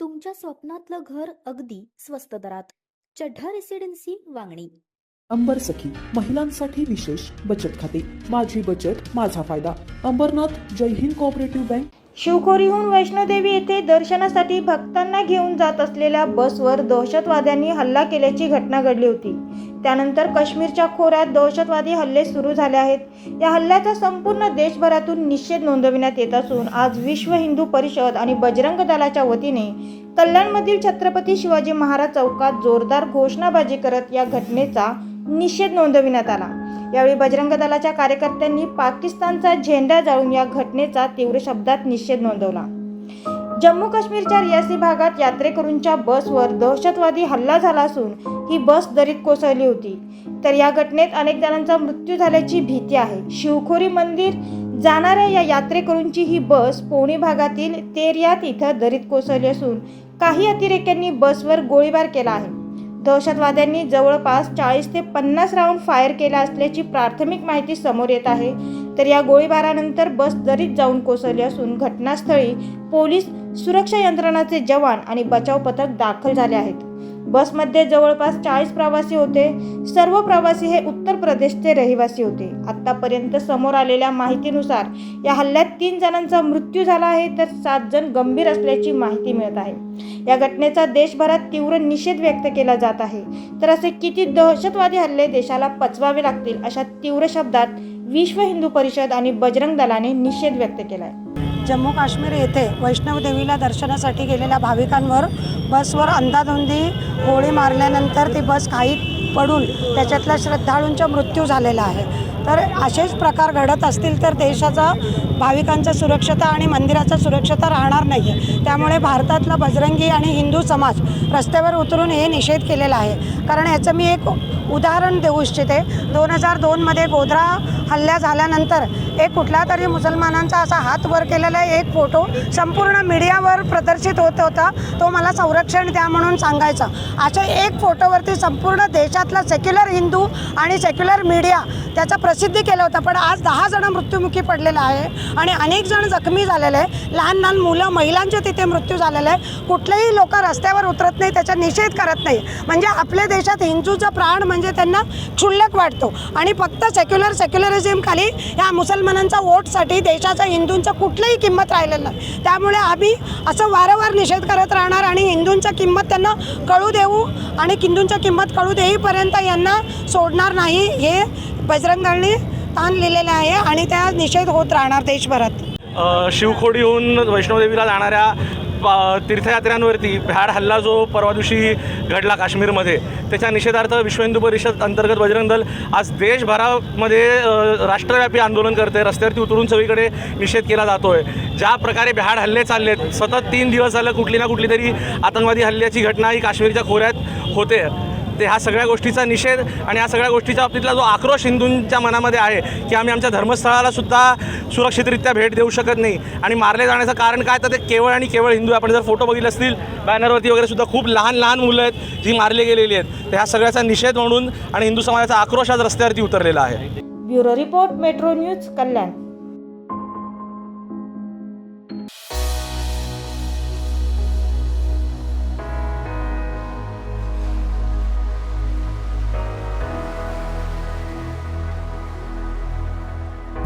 तुमच्या स्वप्नातलं घर अगदी स्वस्त दरात. चढ्ढा रेसिडेन्सी वांगणी. अंबर सखी महिलांसाठी विशेष बचत खाते. माझी बचत माझा फायदा. अंबरनाथ जय हिंद कोऑपरेटिव्ह बँक शिवखोरीहून वैष्णोदेवी येथे दर्शनासाठी भक्तांना घेऊन जात असलेल्या बसवर दहशतवाद्यांनी हल्ला केल्याची घटना घडली होती. त्यानंतर काश्मीरच्या खोऱ्यात दहशतवादी हल्ले सुरू झाले आहेत. या हल्ल्याचा संपूर्ण देशभरातून निषेध नोंदविण्यात येत असून आज विश्व हिंदू परिषद आणि बजरंग दलाच्या वतीने कल्याणमधील छत्रपती शिवाजी महाराज चौकात जोरदार घोषणाबाजी करत या घटनेचा निषेध नोंदविण्यात आला. यावेळी बजरंग दलाच्या कार्यकर्त्यांनी पाकिस्तानचा झेंडा जाळून या घटनेचा तीव्र शब्दात निषेध नोंदवला. जम्मू काश्मीरच्या रियासी भागात यात्रेकरूंच्या बसवर दहशतवादी हल्ला झाला असून ही बस दरीत कोसळली होती. तर या घटनेत अनेक जणांचा मृत्यू झाल्याची भीती आहे. शिवखोरी मंदिर जाणाऱ्या या यात्रेकरूंची ही बस पोणे भागातील तेरियात इथं दरीत कोसळली असून काही अतिरेक्यांनी बसवर गोळीबार केला आहे. दहशतवाद्यांनी जवळपास चाळीस ते पन्नास राऊंड फायर केला असल्याची प्राथमिक माहिती समोर येत आहे. तर या गोळीबारानंतर बस दरीत जाऊन कोसळली असून घटनास्थळी पोलीस सुरक्षा यंत्रणाचे जवान आणि बचाव पथक दाखल झाले आहेत. बसमध्ये जवळपास चाळीस प्रवासी होते. सर्व प्रवासी हे उत्तर प्रदेशचे रहिवासी होते. आत्तापर्यंत समोर आलेल्या माहितीनुसार या हल्ल्यात तीन जणांचा मृत्यू झाला आहे तर सात जण गंभीर असल्याची माहिती मिळत आहे. या घटनेचा देशभरात तीव्र निषेध व्यक्त केला जात आहे. तर असे किती दहशतवादी हल्ले देशाला पचवावे लागतील अशा तीव्र शब्दात विश्व हिंदू परिषद आणि बजरंग दलाने निषेध व्यक्त केला आहे जम्मू काश्मीर येथे वैष्णवदेवीला दर्शनासाठी गेलेल्या भाविकांवर बसवर अंधाधुंदी गोळी मारल्यानंतर ती बस खाईत पडून त्याच्यातल्या श्रद्धाळूंचा मृत्यू झालेला आहे. तर असेच प्रकार घडत असतील तर देशाचा भाविकांचा सुरक्षता आणि मंदिराचा सुरक्षता राहणार नाही. आहे त्यामुळे भारतातला बजरंगी आणि हिंदू समाज रस्त्यावर उतरून हे निषेध केलेला आहे. कारण याचं मी एक उदाहरण देऊ इच्छिते. दोन हजार दोनमध्ये गोधरा हल्ला झाल्यानंतर एक कुठला तरी मुसलमानांचा असा हात वर केलेला एक फोटो संपूर्ण मीडियावर प्रदर्शित होत होता. तो मला संरक्षण द्या म्हणून सांगायचा. अशा एक फोटोवरती संपूर्ण देशातला सेक्युलर हिंदू आणि सेक्युलर मीडिया त्याचा प्रसिद्धी केला होता. पण आज दहा जण मृत्युमुखी पडलेला आहे आणि अनेक जण जखमी झालेले आहे लहान लहान मुलं महिलांचे तिथे मृत्यू झालेला आहे कुठलेही लोक रस्त्यावर उतरत नाही त्याचा निषेध करत नाही. म्हणजे आपल्या देशात हिंदूचा प्राण म्हणजे त्यांना क्षुल्लक वाटतो. आणि फक्त सेक्युलर सेक्युलर खाली या मुसलमानांचा वोटसाठी देशाचा हिंदूंचं कुठलंही किंमत राहिलेलं नाही. त्यामुळे आम्ही असं वारंवार निषेध करत राहणार आणि हिंदूंचं किंमत त्यांना कळू देऊ आणि हिंदूंच्या किंमत कळू देईपर्यंत यांना सोडणार नाही हे बजरंगाने ताण लिहिलेलं आहे आणि त्या निषेध होत राहणार देशभरात. शिवखोडीहून वैष्णोदेवीला जाणाऱ्या प- तीर्थयात्र्यांवरती भ्याड हल्ला जो परवा दिवशी घडला काश्मीरमध्ये त्याच्या निषेधार्थ विश्व हिंदू परिषद अंतर्गत बजरंग दल आज देशभरामध्ये राष्ट्रव्यापी आंदोलन करते रस्त्यावरती उतरून सगळीकडे निषेध केला जातो आहे ज्या प्रकारे भ्याड हल्ले चाललेत सतत तीन दिवस झालं कुठली ना कुठली तरी आतंकवादी हल्ल्याची घटना ही काश्मीरच्या खोऱ्यात होते. ते ह्या सगळ्या गोष्टीचा निषेध आणि ह्या सगळ्या गोष्टीच्या बाबतीतला जो आक्रोश हिंदूंच्या मनामध्ये आहे की आम्ही आमच्या धर्मस्थळाला सुद्धा सुरक्षितरित्या भेट देऊ शकत नाही. आणि मारले जाण्याचं कारण काय? तर ते केवळ आणि केवळ हिंदू आपण जर फोटो बघितले असतील बॅनरवरती वगैरे सुद्धा खूप लहान लहान मुलं आहेत जी मारली गेलेली आहेत. तर ह्या सगळ्याचा निषेध म्हणून आणि हिंदू समाजाचा आक्रोश आज रस्त्यावरती उतरलेला आहे. Bureau report metro news Kalyan.